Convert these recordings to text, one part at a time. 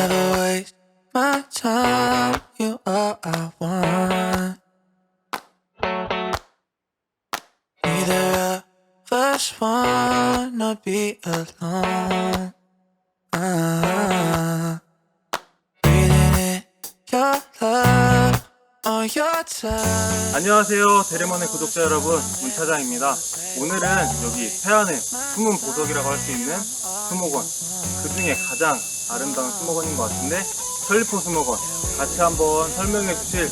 never waste my time. You are I want. Neither of us wanna be alone. Ah, breathing in your love on your touch. 안녕하세요 대레몬의 구독자 여러분 문차장입니다 오늘은 여기 태안의 숨은 보석이라고 할 수 있는 수목원 그 중에 가장 아름다운 수목원인 것 같은데 천리포 수목원 같이 한번 설명해 주실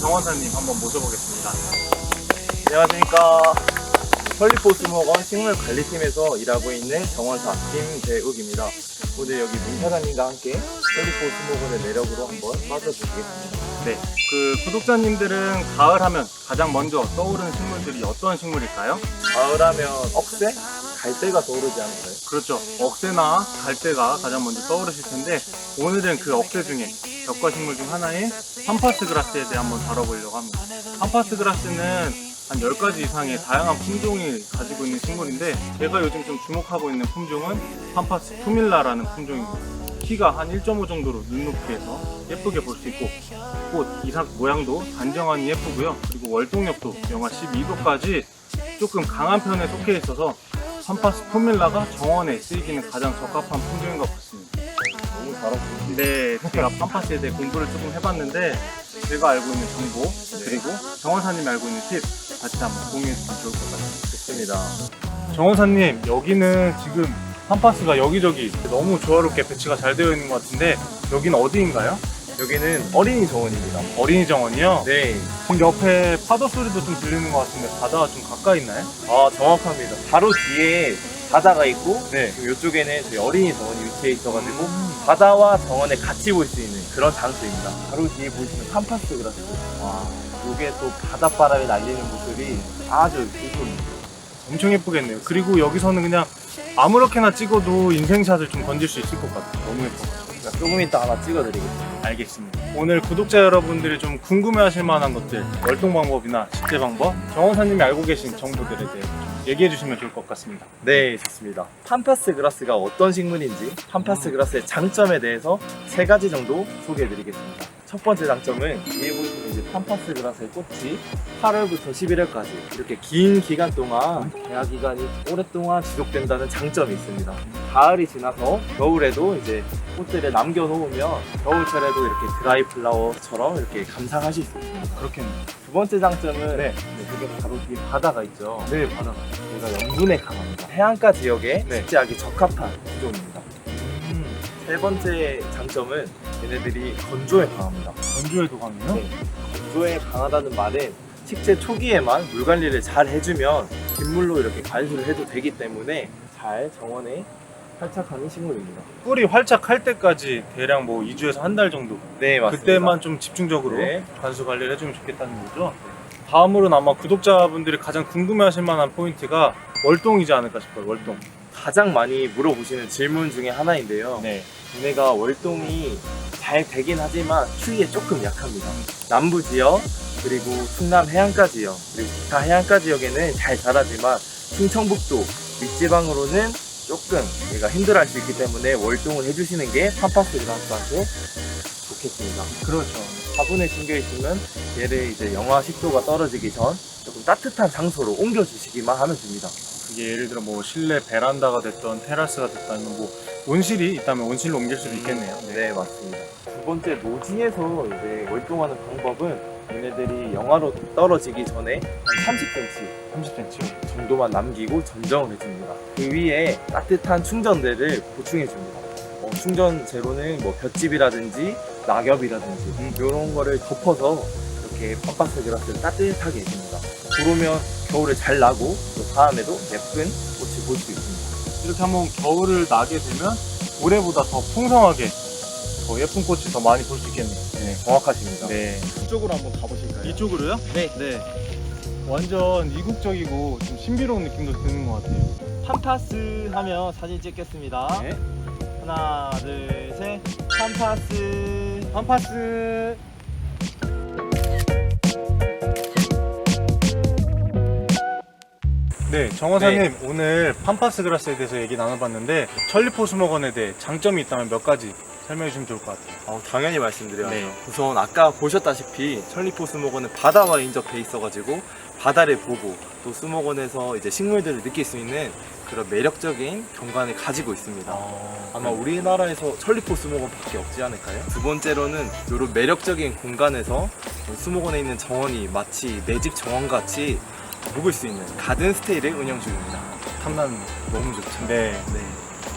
정원사님 한번 모셔보겠습니다 안녕하십니까. 설리포 수목원 식물관리팀에서 일하고 있는 정원사 김재욱입니다. 오늘 여기 문 사장님과 함께 설리포 수목원의 매력으로 한번 빠져보겠습니다. 네, 그 구독자님들은 가을 하면 가장 먼저 떠오르는 식물들이 어떤 식물일까요? 가을 하면 억새? 갈대가 떠오르지 않을까요? 그렇죠. 억새나 갈대가 가장 먼저 떠오르실 텐데 오늘은 그 억새 중에 벽과 식물 중 하나인 팜파스 그라스에 대해 한번 다뤄보려고 합니다. 팜파스 그라스는 한 10가지 이상의 다양한 품종을 가지고 있는 식물인데 제가 요즘 좀 주목하고 있는 품종은 팜파스 투밀라라는 품종입니다. 키가 한 1.5 정도로 눈높이에서 예쁘게 볼 수 있고 꽃 이삭 모양도 단정하니 예쁘고요. 그리고 월동력도 영하 12도까지 조금 강한 편에 속해 있어서 팜파스 포밀라가 정원에 쓰이기는 가장 적합한 품종인 것 같습니다. 너무 잘하시네요. 근데 제가 팜파스에 대해 공부를 조금 해봤는데 제가 알고 있는 정보 그리고 정원사님이 알고 있는 팁 같이 한번 공유해 주시면 좋을 것 같아요. 좋습니다. 정원사님 여기는 지금 팜파스가 여기저기 너무 조화롭게 배치가 잘 되어 있는 것 같은데 여기는 어디인가요? 여기는 어린이 정원입니다. 어린이 정원이요? 네. 지금 옆에 파도 소리도 좀 들리는 것 같은데 바다가 좀 가까이 있나요? 아, 정확합니다. 바로 뒤에 바다가 있고, 네. 지금 이쪽에는 저희 어린이 정원이 위치해 있어가지고, 바다와 정원을 같이 볼 수 있는 그런 장소입니다. 바로 뒤에 보시면 팜파스 그라스. 와, 이게 또 바닷바람이 날리는 모습이 아주 좋습니다. 엄청 예쁘겠네요. 그리고 여기서는 그냥 아무렇게나 찍어도 인생샷을 좀 건질 수 있을 것 같아요. 너무 예뻐. 제가 조금 이따 하나 찍어드리겠습니다. 알겠습니다. 오늘 구독자 여러분들이 좀 궁금해하실 만한 것들, 월동 방법이나 식재 방법, 정원사님이 알고 계신 정보들에 대해 좀 얘기해 주시면 좋을 것 같습니다. 네, 좋습니다. 팜파스 그라스가 어떤 식물인지, 팜파스 그라스의 장점에 대해서 세 가지 정도 소개해드리겠습니다. 첫 번째 장점은 뒤에 보시면 이제 팜파스 그라스의 꽃이 8월부터 11월까지 이렇게 긴 기간 동안 개화 기간이 오랫동안 지속된다는 장점이 있습니다. 가을이 지나서 겨울에도 이제 꽃들을 남겨놓으면 겨울철에도 이렇게 드라이 플라워처럼 이렇게 감상하실 수 있습니다. 그렇겠네요. 두 번째 장점은 네. 네, 그게 바로 뒤에 바다가 있죠. 네, 바다가. 얘가 염분에 강합니다. 해안가 지역에 네. 식재하기 적합한 품종입니다. 세 번째 장점은 얘네들이 건조에 강합니다. 건조에도 가면요? 네. 건조에 강하다는 말은 식재 초기에만 물 관리를 잘 해주면 빗물로 이렇게 관수를 해도 되기 때문에 잘 정원에 활착하는 식물입니다. 꿀이 활착할 때까지 대략 뭐 2주에서 한 달 정도. 네, 맞습니다. 그때만 좀 집중적으로 네. 관수 관리를 해주면 좋겠다는 거죠. 다음으로는 아마 구독자분들이 가장 궁금해하실 만한 포인트가 월동이지 않을까 싶어요. 월동. 가장 많이 물어보시는 질문 중에 하나인데요. 네. 얘네가 월동이 잘 되긴 하지만 추위에 조금 약합니다. 남부 지역 그리고 충남 해안가 지역 그리고 기타 해안가 지역에는 잘 자라지만 충청북도 윗지방으로는 조금 얘가 힘들어할 수 있기 때문에 월동을 해주시는 게 팜파스 그라스한테 좋겠습니다. 그렇죠. 화분에 심겨 있으면 얘를 이제 영하 10도가 떨어지기 전 조금 따뜻한 장소로 옮겨주시기만 하면 됩니다. 그게 예를 들어 뭐 실내 베란다가 됐던 테라스가 됐다면 뭐 온실이 있다면 온실로 옮길 수도 있겠네요. 네, 맞습니다. 두 번째 노지에서 이제 월동하는 방법은 얘네들이 영하로 떨어지기 전에 한 30cm 30cm. 정도만 남기고 전정을 해줍니다. 그 위에 따뜻한 충전대를 보충해줍니다. 어, 충전 재료는 뭐 볏짚이라든지 낙엽이라든지 이런 거를 덮어서 이렇게 팜파스 그라스를 따뜻하게 해줍니다. 그러면 겨울에 잘 나고 또 다음에도 예쁜 꽃을 볼수 있습니다. 이렇게 한번 겨울을 나게 되면 올해보다 더 풍성하게 더 예쁜 꽃이 더 많이 볼 수 있겠네요. 네, 정확하십니다. 네. 이쪽으로 한번 가보실까요? 이쪽으로요? 네. 네. 완전 이국적이고 좀 신비로운 느낌도 드는 것 같아요. 팜파스 하면 사진 찍겠습니다. 네. 하나, 둘, 셋. 팜파스. 팜파스. 네, 정원사님 오늘 팜파스 그라스에 대해서 얘기 나눠봤는데 천리포 수목원에 대해 장점이 있다면 몇 가지 설명해 주시면 좋을 것 같아요. 어, 당연히 말씀드려야죠. 네. 우선 아까 보셨다시피 천리포 수목원은 바다와 인접해 있어가지고 바다를 보고 또 수목원에서 이제 식물들을 느낄 수 있는 그런 매력적인 경관을 가지고 있습니다. 아 마 우리나라에서 천리포 수목원밖에 없지 않을까요? 두 번째로는 이런 매력적인 공간에서 수목원에 있는 정원이 마치 내 집 정원 같이 묵을 수 있는 가든 스테이를 운영 중입니다. 탐나는 너무 좋죠. 네. 네.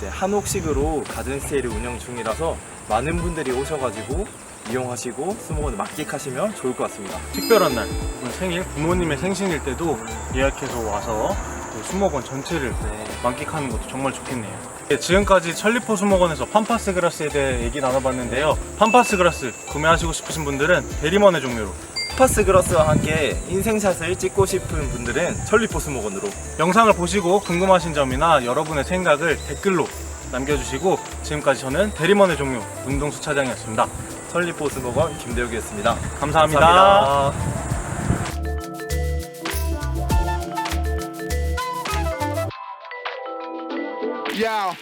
네, 한옥식으로 가든 스테이를 운영 중이라서 많은 분들이 오셔가지고 이용하시고 수목원을 만끽하시면 좋을 것 같습니다. 특별한 날, 오늘 생일, 부모님의 생신일 때도 예약해서 와서 그 수목원 전체를 네. 만끽하는 것도 정말 좋겠네요. 네, 지금까지 천리포 수목원에서 팜파스 그라스에 대해 얘기 나눠봤는데요. 팜파스 그라스 구매하시고 싶으신 분들은 대리먼의 종류로 파스 그라스와 함께 인생샷을 찍고 싶은 분들은 천리포 수목원으로 영상을 보시고 궁금하신 점이나 여러분의 생각을 댓글로 남겨주시고 지금까지 저는 대리먼의 종류 문동수 차장이었습니다. 천리포 수목원 김대욱이었습니다. 감사합니다. 감사합니다. Yeah.